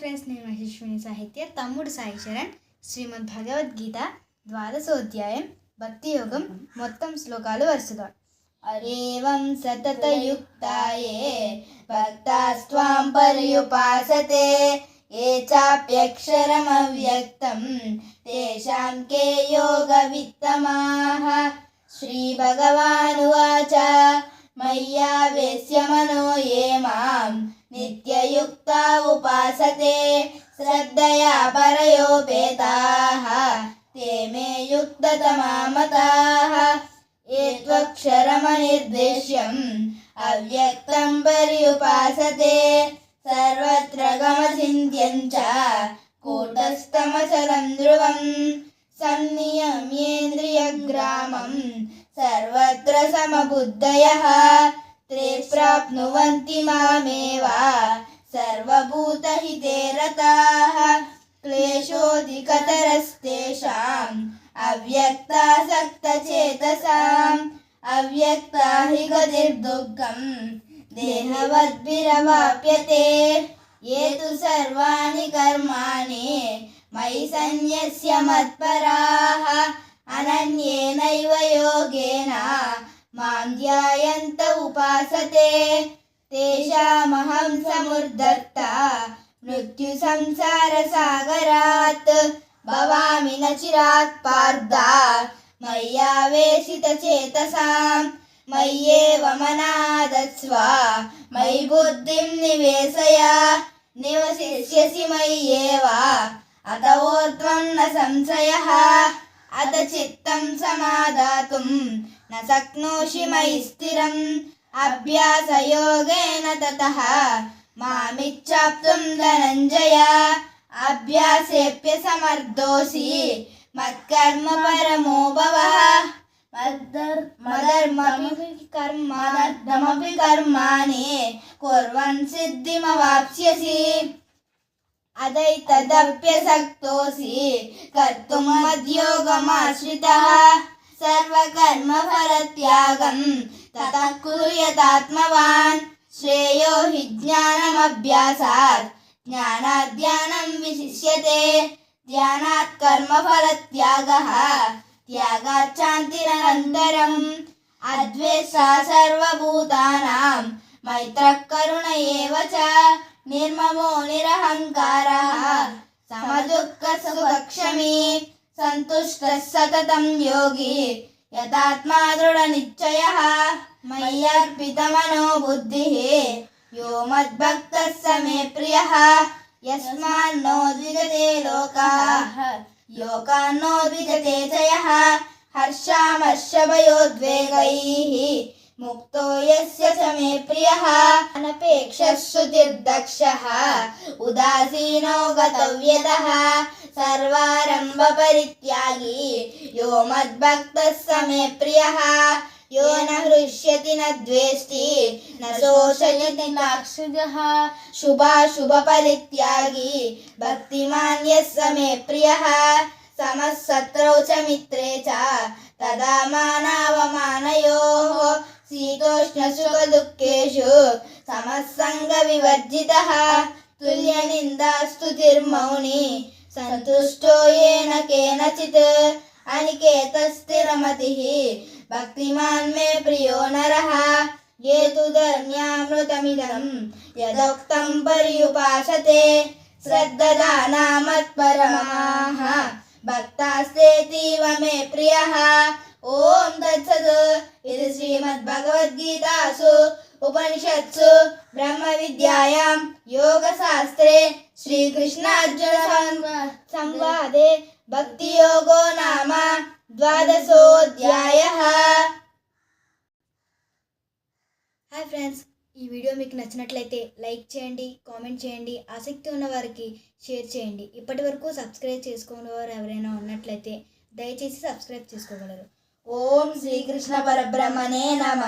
Friends నేను మహేశ్వని సాహిత్య తమ్ముడు సాయి చరణ్ శ్రీమద్ భగవద్గీత ద్వాదశోధ్యాయం భక్తి యోగం మొత్తం శ్లోకాలు వరుసగా. అరేవం సతతయుక్తాయే భక్తాస్వాం పర్యుపాసతే ఏ చాప్యక్షరమవ్యక్తం తేషాం కే యోగ యోగవిత్తమాః శ్రీభగవానువాచ. मय्यावेश्यमनो ये मां नित्ययुक्ता उपासते श्रद्धया परयोपेताः ते मे युक्ततमामताः ये त्वक्षरमनिर्देश्यम् अव्यक्तं पर्युपासते सर्वत्र गमचिन्त्यं च सर्वत्र समबुद्धयः ते प्राप्नुवन्ति मामेव, सर्वभूतहिते रताः, क्लेशोऽधिकतरस्तेषाम्, अव्यक्तासक्तचेतसाम् अव्यक्ता हि गतिर्दुःखम् देहवद्भिरवाप्यते ये तु सर्वाणि कर्माणि, मयि सन्न्यस्य मत्पराः अनन्येनैव योगेन मां ध्यायन्त उपासते तेषामहं समुद्धर्ता मृत्युसंसारसागरात् भवामि न चिरात् पार्दा मय्यावेशितचेतसां मय्येव मनादत्स्व मयि बुद्धिं निवेशय निवसिष्यसि मय्येव अत ऊर्ध्वं न संशयः अत चित्तं समादातुं न शक्नोषि मयि स्थिरम् अभ्यासयोगेन ततः मामिच्छाप्तुं धनञ्जय अभ्यासेऽप्यसमर्थोऽसि मत्कर्म परमो भवः मदर्मपि कर्म मदर्थमपि कर्माणि कुर्वन् सिद्धिमवाप्स्यसि अदैतदप्यसक्तोऽसि कर्तुं मद्योगमाश्रितः सर्वकर्मफलत्यागं ततः कुर्यतात्मवान् श्रेयो हि ज्ञानमभ्यासात्। ज्ञानाद् विशिष्यते। ध्यानात् कर्मफलत्यागः। त्यागात् अद्वेषा सर्वभूतानां मैत्रः करुण एव च। निर्ममो निरहङ्कारः समदुःखसुखक्षमी सन्तुष्टः सततं योगी यतात्मा दृढनिश्चयः मय्यर्पितमनो बुद्धिः यो मद्भक्तः स मे प्रियः यस्मान्नो द्विजते लोकाः लोकान्नो द्विजते च यः हर्षामर्षभयोद्वेगैः मुक्तो यस्य च मे प्रियः अनपेक्षः श्रुतिर्दक्षः उदासीनो गतव्यतः, सर्वारम्भपरित्यागी, यो मद्भक्तः स मे प्रियः, यो न हृष्यति न द्वेष्टि, न शोषयति नाक्षुजः शुभाशुभपरित्यागी भक्तिमान् यः स मे प्रियः समः च मित्रे च, तदा मानावमानयोः शीतोष्णसुखदुःखेषु समः सङ्गविवर्जितः तुल्यनिन्दास्तुतिर्मौनी सन्तुष्टो येन केनचित् अनिकेतस्थिरमतिः भक्तिमान् मे प्रियो नरः ये तु धर्म्यामृतमिदं यदोक्तं पर्युपासते श्रद्ददानामत्परमाः भक्तास्तेतीव मे प्रियः ఓం తత్సత్. ఇది శ్రీమద్ భగవద్గీతాసు ఉపనిషత్సు. బ్రహ్మ విద్యాయాం యోగ శాస్త్రే శ్రీకృష్ణార్జున సంవాదే. భక్తి యోగో నామ. ద్వాదశోధ్యాయ. Hi friends. ఈ వీడియో మీకు నచ్చినట్లయితే లైక్ చేయండి కామెంట్ చేయండి ఆసక్తి ఉన్న వారికి షేర్ చేయండి. ఇప్పటి వరకు సబ్స్క్రైబ్ చేసుకున్న వారు ఎవరైనా ఉన్నట్లయితే దయచేసి సబ్స్క్రైబ్ చేసుకోగలరు. ఓం శ్రీకృష్ణ పరబ్రహ్మణే నమ.